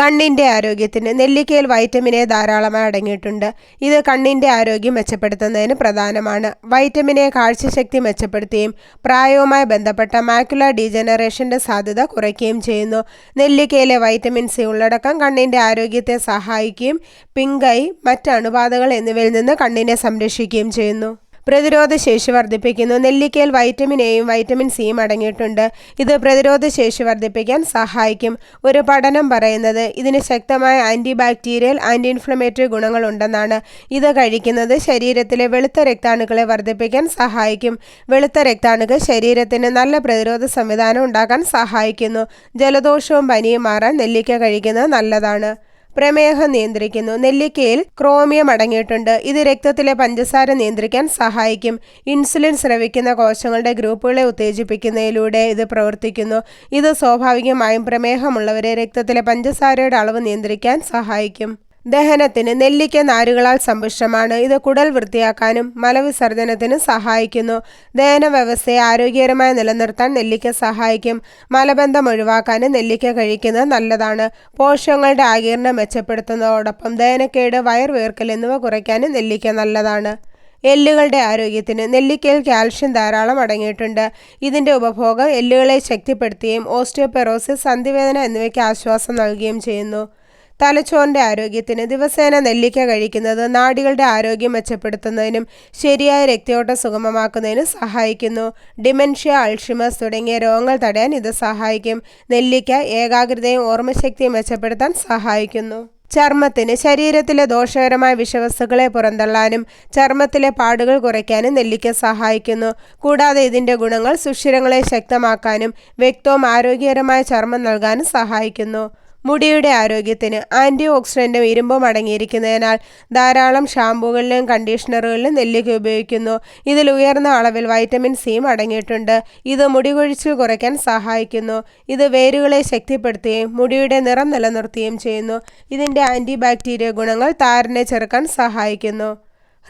കണ്ണിന്റെ ആരോഗ്യത്തിന് നെല്ലിക്കയിൽ vitamin A ധാരാളമായി അടങ്ങിയിട്ടുണ്ട്. ഇത് കണ്ണിന്റെ ആരോഗ്യം മെച്ചപ്പെടുത്തുന്നതിന് പ്രധാനമാണ്. വൈറ്റമിൻ എ കാഴ്ചശക്തി മെച്ചപ്പെടുത്തുകയും പ്രായവുമായി ബന്ധപ്പെട്ട മാക്കുലർ ഡീജനറേഷന്റെ സാധ്യത കുറയ്ക്കുകയും ചെയ്യുന്നു. നെല്ലിക്കയിലെ വൈറ്റമിൻ സി ഉള്ളടക്കം കണ്ണിന്റെ ആരോഗ്യത്തെ സഹായിക്കുകയും പിങ്കൈ മറ്റ് അണുബാധകൾ എന്നിവയിൽ നിന്ന് കണ്ണിനെ സംരക്ഷിക്കുകയും ചെയ്യുന്നു. പ്രതിരോധ ശേഷി വർദ്ധിപ്പിക്കുന്നു. നെല്ലിക്കയിൽ വൈറ്റമിൻ എയും വൈറ്റമിൻ സിയും അടങ്ങിയിട്ടുണ്ട്. ഇത് പ്രതിരോധ ശേഷി വർദ്ധിപ്പിക്കാൻ സഹായിക്കും. ഒരു പഠനം പറയുന്നത് ഇതിന് ശക്തമായ ആന്റി ബാക്ടീരിയൽ ആന്റി ഇൻഫ്ലമേറ്ററി ഗുണങ്ങളുണ്ടെന്നാണ് ഇത് കഴിക്കുന്നത് ശരീരത്തിലെ വെളുത്ത രക്താണുക്കളെ വർദ്ധിപ്പിക്കാൻ സഹായിക്കും. വെളുത്ത രക്താണുക്കൾ ശരീരത്തിന് നല്ല പ്രതിരോധ സംവിധാനം ഉണ്ടാക്കാൻ സഹായിക്കുന്നു. ജലദോഷവും പനിയും മാറാൻ നെല്ലിക്ക കഴിക്കുന്നത് നല്ലതാണ്. പ്രമേഹം നിയന്ത്രിക്കുന്നു. നെല്ലിക്കയിൽ ക്രോമിയം അടങ്ങിയിട്ടുണ്ട്. ഇത് രക്തത്തിലെ പഞ്ചസാര നിയന്ത്രിക്കാൻ സഹായിക്കും. ഇൻസുലിൻ സ്രവിക്കുന്ന കോശങ്ങളുടെ ഗ്രൂപ്പുകളെ ഉത്തേജിപ്പിക്കുന്നതിലൂടെ ഇത് പ്രവർത്തിക്കുന്നു. ഇത് സ്വാഭാവികമായും പ്രമേഹമുള്ളവരെ രക്തത്തിലെ പഞ്ചസാരയുടെ അളവ് നിയന്ത്രിക്കാൻ സഹായിക്കും. ദഹനത്തിന് നെല്ലിക്ക നാരുകളാൽ സമ്പുഷ്ടമാണ്. ഇത് കുടൽ വൃത്തിയാക്കാനും മലവിസർജനത്തിനും സഹായിക്കുന്നു. ദഹന വ്യവസ്ഥയെ ആരോഗ്യകരമായി നിലനിർത്താൻ നെല്ലിക്ക സഹായിക്കും. മലബന്ധം ഒഴിവാക്കാനും നെല്ലിക്ക കഴിക്കുന്നത് നല്ലതാണ്. പോഷകങ്ങളുടെ ആകീരണം മെച്ചപ്പെടുത്തുന്നതോടൊപ്പം ദഹനക്കേട് വയർവീർക്കൽ എന്നിവ കുറയ്ക്കാനും നെല്ലിക്ക നല്ലതാണ്. എല്ലുകളുടെ ആരോഗ്യത്തിന് നെല്ലിക്കയിൽ കാൽഷ്യം ധാരാളം അടങ്ങിയിട്ടുണ്ട്. ഇതിന്റെ ഉപഭോഗം എല്ലുകളെ ശക്തിപ്പെടുത്തുകയും ഓസ്റ്റിയോപെറോസിസ് സന്ധിവേദന എന്നിവയ്ക്ക് ആശ്വാസം നൽകുകയും ചെയ്യുന്നു. തലച്ചോറിന്റെ ആരോഗ്യത്തിന് ദിവസേന നെല്ലിക്ക കഴിക്കുന്നത് നാടികളുടെ ആരോഗ്യം മെച്ചപ്പെടുത്തുന്നതിനും ശരിയായ രക്തയോട്ടം സുഗമമാക്കുന്നതിനും സഹായിക്കുന്നു. ഡിമെൻഷ്യ അൾഷിമസ് തുടങ്ങിയ രോഗങ്ങൾ തടയാൻ ഇത് സഹായിക്കും. നെല്ലിക്ക ഏകാഗ്രതയും ഓർമ്മശക്തിയും മെച്ചപ്പെടുത്താൻ സഹായിക്കുന്നു. ചർമ്മത്തിന് ശരീരത്തിലെ ദോഷകരമായ വിഷവസ്തുക്കളെ പുറന്തള്ളാനും ചർമ്മത്തിലെ പാടുകൾ കുറയ്ക്കാനും നെല്ലിക്ക സഹായിക്കുന്നു. കൂടാതെ ഇതിന്റെ ഗുണങ്ങൾ സുഷിരങ്ങളെ ശക്തമാക്കാനും വ്യക്തവും ആരോഗ്യകരമായ ചർമ്മം നൽകാനും സഹായിക്കുന്നു. മുടിയുടെ ആരോഗ്യത്തിന് ആന്റി ഓക്സിഡന്റും ഇരുമ്പും അടങ്ങിയിരിക്കുന്നതിനാൽ ധാരാളം ഷാമ്പൂകളിലും കണ്ടീഷണറുകളിലും നെല്ലിക്ക ഉപയോഗിക്കുന്നു. ഇതിൽ ഉയർന്ന അളവിൽ വൈറ്റമിൻ സിയും അടങ്ങിയിട്ടുണ്ട് ഇത് മുടി കൊഴിച്ചിൽ കുറയ്ക്കാൻ സഹായിക്കുന്നു. ഇത് വേരുകളെ ശക്തിപ്പെടുത്തുകയും മുടിയുടെ നിറം നിലനിർത്തുകയും ചെയ്യുന്നു. ഇതിന്റെ ആന്റി ബാക്ടീരിയ ഗുണങ്ങൾ താരനെ ചെറുക്കാൻ സഹായിക്കുന്നു.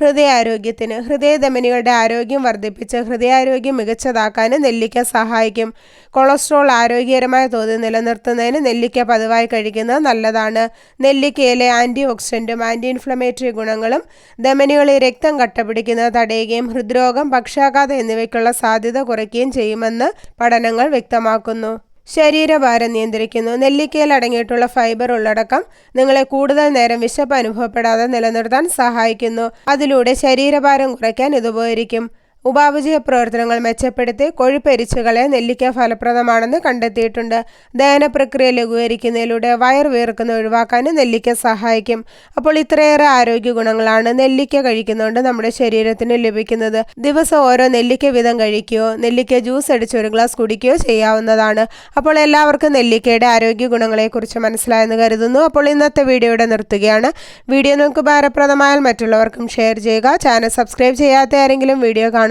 ഹൃദയാരോഗ്യത്തിന് ഹൃദയധമനികളുടെ ആരോഗ്യം വർദ്ധിപ്പിച്ച് ഹൃദയാരോഗ്യം മികച്ചതാക്കാനും നെല്ലിക്ക സഹായിക്കും. കൊളസ്ട്രോൾ ആരോഗ്യകരമായ തോതിൽ നിലനിർത്തുന്നതിന് നെല്ലിക്ക പതിവായി കഴിക്കുന്നത് നല്ലതാണ്. നെല്ലിക്കയിലെ ആന്റി ഓക്സിഡന്റും ആന്റി ഇൻഫ്ലമേറ്ററി ഗുണങ്ങളും ധമനികളിൽ രക്തം കട്ടപിടിക്കുന്നത് തടയുകയും ഹൃദ്രോഗം പക്ഷാഘാതം എന്നിവയ്ക്കുള്ള സാധ്യത കുറയ്ക്കുകയും ചെയ്യുമെന്ന് പഠനങ്ങൾ വ്യക്തമാക്കുന്നു. ശരീരഭാരം നിയന്ത്രിക്കുന്നു. നെല്ലിക്കയിൽ അടങ്ങിയിട്ടുള്ള ഫൈബർ ഉള്ളടക്കം നിങ്ങളെ കൂടുതൽ നേരം വിശപ്പ് അനുഭവപ്പെടാതെ നിലനിർത്താൻ സഹായിക്കുന്നു. അതിലൂടെ ശരീരഭാരം കുറയ്ക്കാൻ ഇത് ഉപകരിക്കും ഉപാപചയ പ്രവർത്തനങ്ങൾ മെച്ചപ്പെടുത്തി കൊഴുപ്പരിച്ചുകളെ നെല്ലിക്ക ഫലപ്രദമാണെന്ന് കണ്ടെത്തിയിട്ടുണ്ട്. ദഹന പ്രക്രിയ ലഘൂകരിക്കുന്നതിലൂടെ വയർ വീർക്കുന്ന ഒഴിവാക്കാനും നെല്ലിക്ക സഹായിക്കും. അപ്പോൾ ഇത്രയേറെ ആരോഗ്യ ഗുണങ്ങളാണ് നെല്ലിക്ക കഴിക്കുന്നതുകൊണ്ട് നമ്മുടെ ശരീരത്തിന് ലഭിക്കുന്നത്. ദിവസം ഓരോ നെല്ലിക്ക വീതം കഴിക്കുകയോ നെല്ലിക്ക ജ്യൂസ് അടിച്ച് ഒരു ഗ്ലാസ് കുടിക്കുകയോ ചെയ്യാവുന്നതാണ്. അപ്പോൾ എല്ലാവർക്കും നെല്ലിക്കയുടെ ആരോഗ്യ ഗുണങ്ങളെക്കുറിച്ച് മനസ്സിലായെന്ന് കരുതുന്നു. അപ്പോൾ ഇന്നത്തെ വീഡിയോയുടെ നിർത്തുകയാണ്. വീഡിയോ നിങ്ങൾക്ക് ഭാരപ്രദമായാൽ മറ്റുള്ളവർക്കും ഷെയർ ചെയ്യുക. ചാനൽ സബ്സ്ക്രൈബ് ചെയ്യാത്ത ആരെങ്കിലും വീഡിയോ കാണും